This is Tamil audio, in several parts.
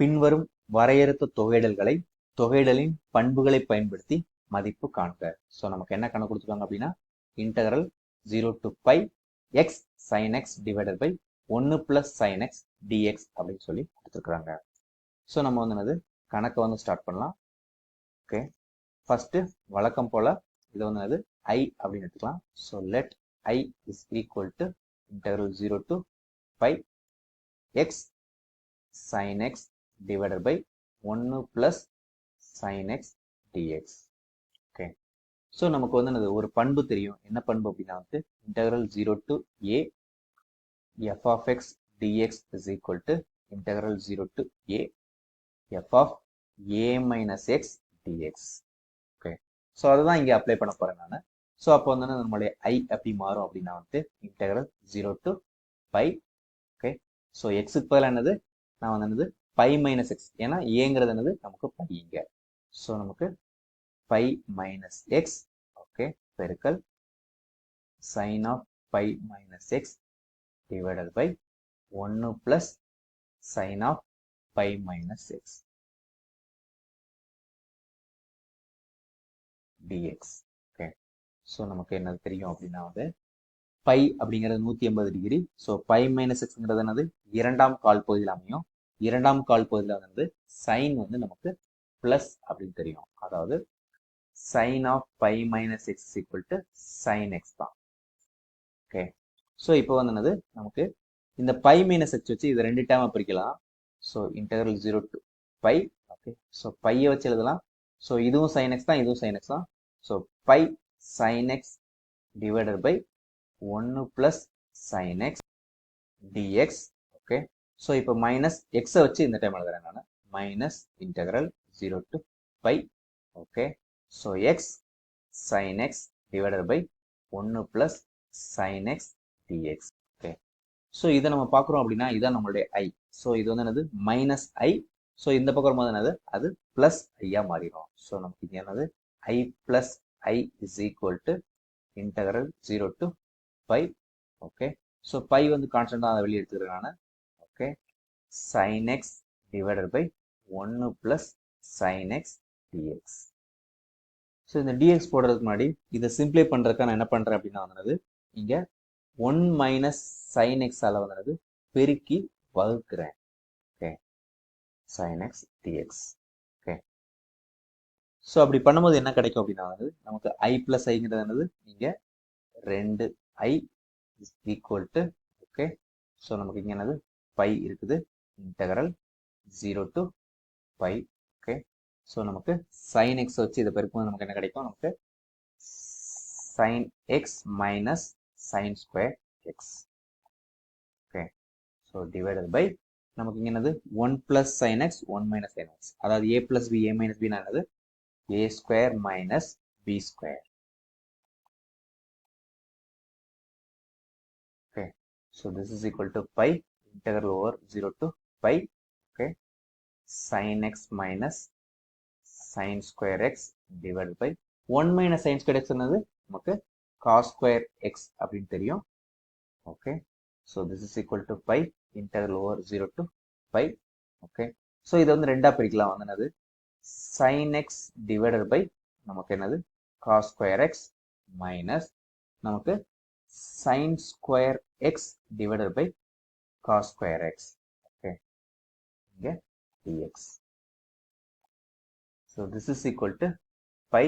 பின்வரும் வரையறுத்த தொகையிடல்களை தொகையிடலின் பண்புகளை பயன்படுத்தி மதிப்பு காண்க. ஸோ நமக்கு என்ன கணக்கு கொடுத்துருக்காங்க அப்படின்னா integral zero to pi x sine x divided by ஒன்று பிளஸ் சைன் எக்ஸ் டிஎக்ஸ் அப்படின்னு சொல்லி கொடுத்துருக்குறாங்க ஸோ நம்ம வந்து என்னது? கணக்கை வந்து ஸ்டார்ட் பண்ணலாம். ஓகே ஃபஸ்ட்டு வழக்கம் போல் இதை வந்து என்னது? ஐ அப்படின்னு எடுத்துக்கலாம். So let I is equal to integral zero to pi x sine x divided by ஒன்று plus sine x dx okay so நமக்கு வந்து என்னது? ஒரு பண்பு தெரியும். என்ன பண்பு அப்படின்னா வந்து integral zero to a f of x dx is equal to integral zero to a f of a minus x dx okay so அதுதான் இங்கே அப்ளை பண்ண போகிறேன் நான். ஸோ அப்போ வந்து நம்மளுடைய ஐ அப்படி மாறும் அப்படின்னா வந்து integral zero to pi okay so எக்ஸுக்கு பதிலாக என்னது? நான் வந்து என்னது? பை மைனஸ் எக்ஸ் ஏன்னா ஏங்கிறது என்னது? நமக்கு பையங்க ஸோ நமக்கு பை மைனஸ் எக்ஸ் ஓகே பெருக்கல் sine of pi minus x divided by ஒன்று plus sine of pi minus x dx okay so நமக்கு என்னது தெரியும் அப்படின்னா வந்து பை அப்படிங்கிறது நூற்றி எண்பது டிகிரி ஸோ பை மைனஸ் எக்ஸ்ங்கிறது என்னது? இரண்டாம் கால் பகுதியில் அமையும். இரண்டாம் கால் பகுதியில் வந்து சைன் வந்து நமக்கு பிளஸ் அப்படின்னு தெரியும். அதாவது sine of pi minus x equal to sine x தான். ஓகே ஸோ இப்போ வந்து என்னது? நமக்கு இந்த பை மைனஸ் எக்ஸ் வச்சு இது ரெண்டு டேமை பிரிக்கலாம் so integral zero to pi okay so பையை வச்சு எழுதலாம். ஸோ இதுவும் சைன் எக்ஸ் தான் இதுவும் சைன் எக்ஸ் தான். So pi sine x divided by ஒன்று plus sine x dx okay so இப்போ மைனஸ் எக்ஸை வச்சு இந்த டைம் எழுதுறேன் நான். Minus integral zero to pi okay so x sine x divided by ஒன்று plus sine x dx okay so இதை நம்ம பார்க்குறோம் அப்படின்னா இதான் நம்மளுடைய ஐ ஸோ இது வந்து என்னது? மைனஸ் ஐ ஸோ இந்த பக்கம் வரும்போது என்னது? அது ப்ளஸ் ஐயா மாறிடும். ஸோ நமக்கு இது என்னது? I plus I is equal to integral zero to pi okay so pi வந்து கான்ஸ்டன்டாக அதை வெளியே எடுத்துக்கிறேன் நான். Okay sine x divided by ஒன்று plus sine x dx so இந்த டிஎக்ஸ் போடுறதுக்கு முன்னாடி இதை சிம்ப்ளை பண்ணுறதுக்கு நான் என்ன பண்ணுறேன் அப்படின்னா வந்தது இங்கே ஒன் மைனஸ் சைன் எக்ஸால் வந்துடுது பெருக்கி வகுக்கிறேன். Okay sine x dx okay so அப்படி பண்ணும்போது என்ன கிடைக்கும் அப்படின்னா வந்து நமக்கு ஐ ப்ளஸ் ஐங்கிறது என்னது? இங்கே ரெண்டு I is equal to okay so நமக்கு இங்கே என்னது? பை இருக்குது. Integral zero to pi. Okay so நமக்கு சைன் எக்ஸ் வச்சு இதை பெருக்கும்போது நமக்கு என்ன கிடைக்கும்? நமக்கு sine x minus sine square x okay so divided by நமக்கு இங்கே என்னது? One plus sine x one minus sine x அதாவது a plus b a minus b என்னது? A square minus b square okay so this is equal to pi integral over 0 to pi okay sin x minus sin square x divided by 1 minus sin square x என்னது நமக்கு cos square x அப்படின்னு தெரியும் okay so this is equal to pi integral over 0 to pi okay so இதை வந்து ரெண்டா பிரிக்கலாம் வந்து என்னது sin x divided by நமக்கு என்னது cos square x minus நமக்கு sin square x divided by cos square x okay இங்க dx so this is equal to pi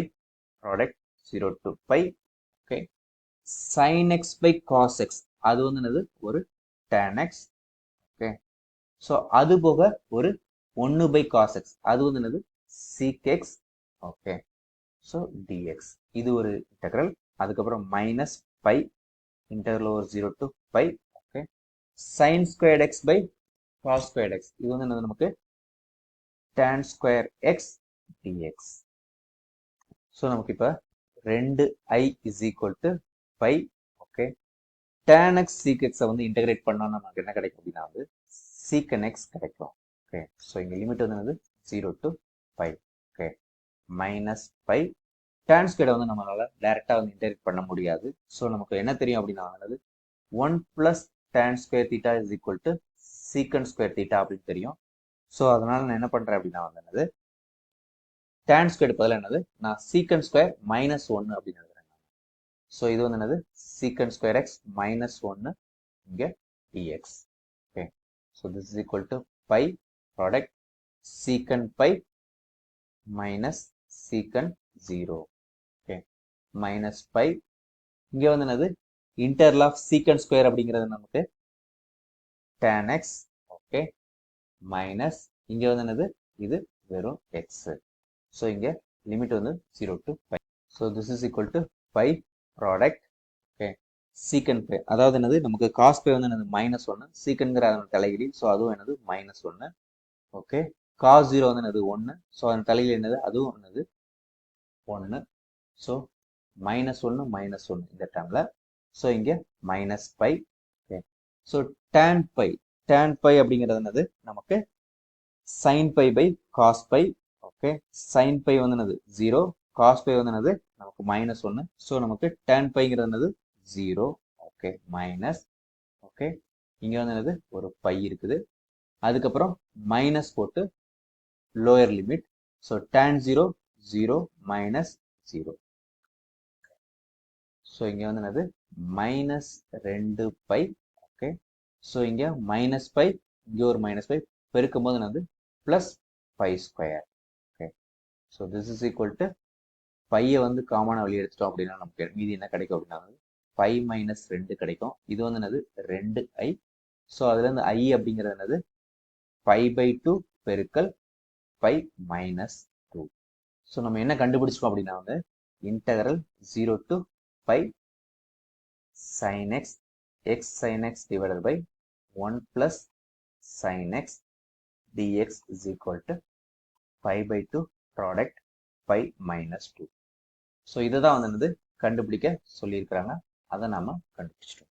product 0 to pi okay sin x by cos x அது வந்து என்னது ஒரு tan x okay so அது போக ஒரு 1 by cos x அது வந்து என்னது sec x okay so dx இது ஒரு இன்டெக்ரல் அதுக்கப்புறம் minus pi integral over zero to pi okay sine squared x by cos squared x இது வந்து என்னது நமக்கு? tan square x dx so நமக்கு இப்போ ரெண்டு I is equal to pi okay tan x sec எக்ஸை வந்து இன்டெகிரேட் பண்ணோம்னா நமக்கு என்ன கிடைக்கும் அப்படின்னா வந்து சீக்கன் எக்ஸ் கிடைக்கும். ஓகே ஸோ இங்கே லிமிட் வந்து என்னது? Zero to pi okay minus pi tan ஸ்கொயரை வந்து நம்மளால டைரெக்டாக வந்து இன்டகிரேட் பண்ண முடியாது. ஸோ நமக்கு என்ன தெரியும் அப்படின்னா வந்து one plus tan square theta is equal to secant square theta அப்படின்னு தெரியும். ஸோ அதனால நான் என்ன பண்ணுறேன் அப்படின்னா வந்து என்னது? டேன் ஸ்கொயர் பதில் என்னது? நான் சீக்கன் ஸ்கொயர் மைனஸ் ஒன்று அப்படின்னு எழுதுறேன். ஸோ இது வந்து என்னது? சீக்கன் ஸ்கொயர் எக்ஸ் மைனஸ் ஒன்று இங்கே dx okay so this is equal to pi product secant pi minus secant zero okay minus pi இங்கே வந்து என்னது? இன்டர்ல் ஆஃப் சீக்கண்ட் ஸ்கொயர் அப்படிங்கிறது நமக்கு டேன் எக்ஸ் ஓகே மைனஸ் இங்கே வந்து என்னது? இது வெறும் எக்ஸ் ஸோ இங்கே லிமிட் வந்து zero to five so this is equal to five product okay secant பே அதாவது என்னது? நமக்கு காஸ் பே வந்து என்னது? மைனஸ் ஒன்று சீக்கன்கிற அதனோட தலைகிரி ஸோ அதுவும் என்னது? மைனஸ் ஒன்று ஓகே காஸ் ஜீரோ வந்து என்னது? ஒன்று ஸோ அதன் தலையில் என்னது? அதுவும் என்னது? ஒன்று ஸோ மைனஸ் ஒன்று மைனஸ் ஒன்று இந்த டேர்மில் ஸோ இங்கே minus pi okay so tan pi tan pi அப்படிங்கிறது என்னது? நமக்கு sine pi pi cos pi okay sine pi வந்து என்னது? ஜீரோ காஸ் பை வந்து என்னது? நமக்கு மைனஸ் ஒன்று ஸோ நமக்கு டேன் பைங்கிறது என்னது? ஜீரோ ஓகே மைனஸ் ஓகே இங்கே வந்து என்னது? ஒரு பை இருக்குது. அதுக்கப்புறம் மைனஸ் போட்டு lower limit so tan zero zero minus zero so இங்கே வந்து என்னது? மைனஸ் ரெண்டு பை ஓகே ஸோ இங்கே மைனஸ் பை இங்கே ஒரு மைனஸ் பை பெருக்கும் போது என்னது plus pi square okay so this is equal to பையை வந்து காமனாக வெளியே எடுத்துட்டோம் அப்படின்னா நமக்கு மீதி என்ன கிடைக்கும் அப்படின்னா பை மைனஸ் ரெண்டு கிடைக்கும். இது வந்து என்னது? ரெண்டு ஐ ஸோ அதுலேருந்து ஐ அப்படிங்கிறது என்னது? பை பை டூ பெருக்கல் பை மைனஸ் டூ ஸோ நம்ம என்ன கண்டுபிடிச்சோம் அப்படின்னா வந்து integral zero to pi sine x x sine x divided by one plus sine x dx is equal to pi pi two product five minus two so இதை தான் வந்து என்னது? கண்டுபிடிக்க சொல்லியிருக்கிறாங்க. அதை நாம் கண்டுபிடிச்சிட்டோம்.